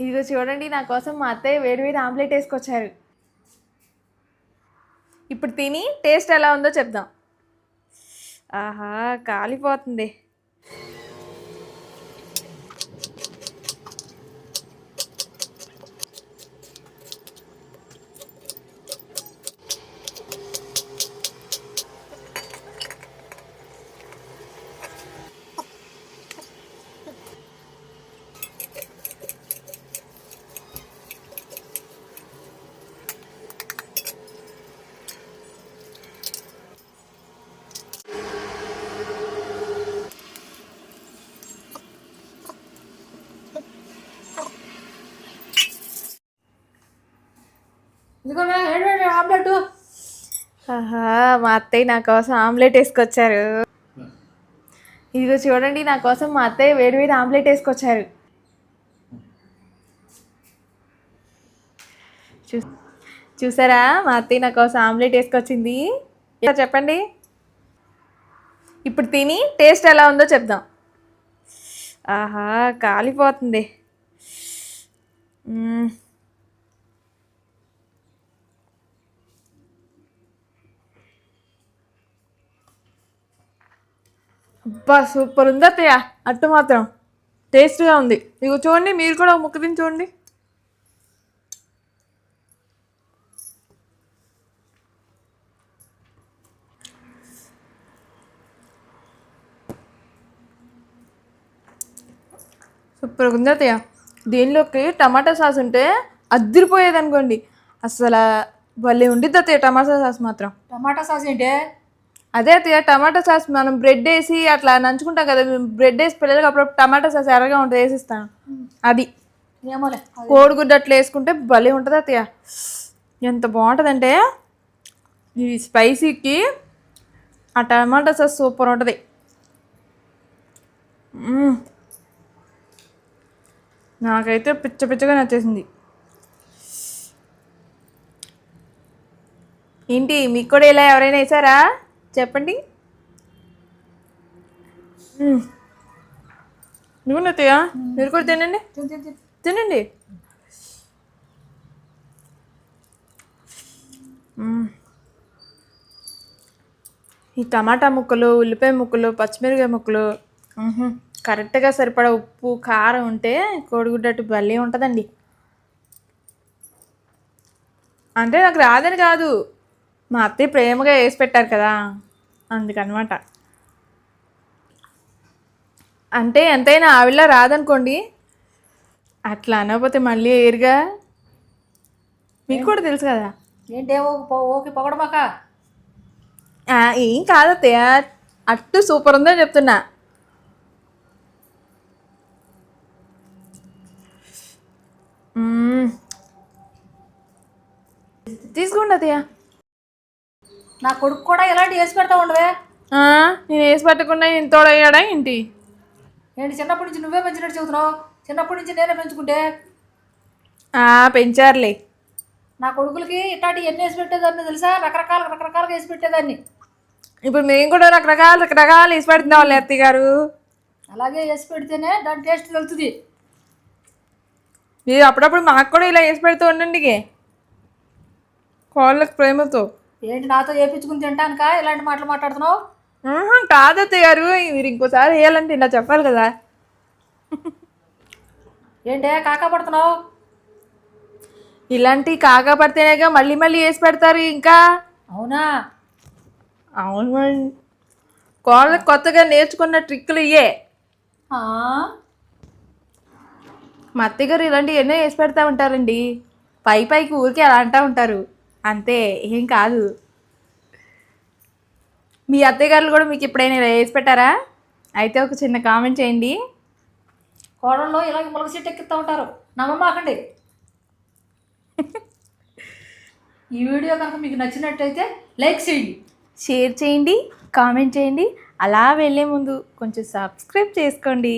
ఇదిగో చూడండి నా కోసం మా అత్తయ్య వేడి వేడి ఆమ్లెట్ వేసుకొచ్చారు. ఇప్పుడు తిని టేస్ట్ ఎలా ఉందో చెప్దాం. ఆహా కాలిపోతుంది. ఆమ్లెట్ ఆహా మా అత్తయ్య నా కోసం ఆమ్లెట్ వేసుకొచ్చారు. ఇదిగో చూడండి నా కోసం మా అత్తయ్య వేడి వేడి ఆమ్లెట్ వేసుకొచ్చారు. చూ చూసారా? మా అత్తయ్య నా కోసం ఆమ్లెట్ వేసుకొచ్చింది. ఇలా చెప్పండి. ఇప్పుడు తిని టేస్ట్ ఎలా ఉందో చెప్దాం. ఆహా కాలిపోతుంది. అబ్బా సూపర్ ఉంది అత్తయ్య. అట్టు మాత్రం. టేస్ట్గా ఉంది. ఇగో చూడండి మీరు కూడా ఒక ముక్క తిని చూడండి. సూపర్గా ఉంది అత్తయ్య. దీనిలోకి? టమాటా సాస్ ఉంటే అద్దరిపోయేది అనుకోండి అసలు భలే ఉండిద్ది అత్తయ్య టమాటా సాస్ మాత్రం. టమాటా సాస్ ఏంటి? అదే అత్తయ్య టమాటా సాస్ మనం బ్రెడ్ వేసి అట్లా నంచుకుంటాం కదా బ్రెడ్ వేసి పిల్లలకి అప్పుడు టమాటా సాస్ ఎర్రగా ఉంటుంది వేసిస్తాను. అది. ఏమోలే. కోడిగుడ్డు అట్లా వేసుకుంటే భలే ఉంటుంది అత్తయ్య. ఎంత బాగుంటుందంటే ఈ స్పైసీకి ఆ టమాటా సాస్ సూపర్ ఉంటుంది. నాకైతే పిచ్చ పిచ్చగా నచ్చేసింది. ఏంటి మీకు కూడా ఇలా ఎవరైనా వేసారా? చెప్పండి. నువ్వు నత్తయ్య మీరు కూడా తినండి తిను, తిను, తిను. తినండి. ఈ టమాటా ముక్కలు ఉల్లిపాయ ముక్కలు పచ్చిమిరకాయ ముక్కలు. కరెక్ట్గా సరిపడా ఉప్పు కారం ఉంటే కోడిగుడ్డట్టు భలే ఉంటుందండి అంటే నాకు రాదని కాదు మా అత్తయ్య ప్రేమగా వేసి పెట్టారు కదా అందుకనమాట. అంటే ఎంతైనా ఆవిడ రాదనుకోండి. అట్లా అనకపోతే మళ్ళీ ఏరుగా? మీకు కూడా తెలుసు కదా? ఏంటి ఓకే పొగడమాక? ఏం కాదత్తయ్య. అట్టు సూపర్ ఉందని చెప్తున్నా. తీసుకోండి అత్తయ్య. నా కొడుకు కూడా ఇలాంటి వేసి పెడతా ఉండవే. ఆ, నేను వేసి పట్టకుండా ఇంతోడయ్యాడా ఏంటి? ఏంటి చిన్నప్పటి నుంచి నువ్వే పెంచినట్టు చెబుతున్నావు? చిన్నప్పటి నుంచి నేనే పెంచుకుంటే? ఆ, పెంచారులే. నా కొడుకులకి ఇట్లాంటి ఎన్ని వేసి పెట్టేదాన్ని తెలుసా? రకరకాల రకరకాలుగా వేసి పెట్టేదాన్ని. ఇప్పుడు మేము కూడా రకరకాల రకరకాలు వేసి పెడుతున్నాం వాళ్ళ అత్తయ్య గారు. అలాగే వేసి పెడితేనే దాని టేస్ట్ తెలుస్తుంది. మీరు అప్పుడప్పుడు మాకు కూడా ఇలా వేసి పెడుతూ ఉండండి కోళ్ళకి ప్రేమతో. ఏంటి నాతో వేపించుకుని తింటానుక? ఇలాంటి మాటలు మాట్లాడుతున్నావు? ఆహా, కాదు అత్తయ్య గారు. మీరు ఇంకోసారి వేయాలంటే ఇలా చెప్పాలి కదా. ఏంటే కాకా పడుతున్నావు? ఇలాంటి పడితేనేగా మళ్ళీ మళ్ళీ వేసి పెడతారు ఇంకా. అవునా? అవును. కోళ్ళకి కొత్తగా నేర్చుకున్న ట్రిక్కులు ఇయ్యే. ఆ? మా అత్తయ్య గారు ఇలాంటివి ఎన్నో వేసి పెడతా ఉంటారండి. పై పైకి ఊరికే అలా అంటూ ఉంటారు. అంతే ఏం కాదు. మీ అత్తయ్య గారు కూడా మీకు ఎప్పుడైనా ఇలా వేసి పెట్టారా? అయితే ఒక చిన్న కామెంట్ చేయండి. కోడల్లో ఇలాగ ములగ సీట్ ఎక్కిస్తూ ఉంటారు. నమ్మమాకండి ఈ వీడియో కనుక మీకు నచ్చినట్టయితే లైక్ చేయండి. షేర్ చేయండి కామెంట్ చేయండి. అలా వెళ్ళే ముందు కొంచెం సబ్స్క్రైబ్ చేసుకోండి.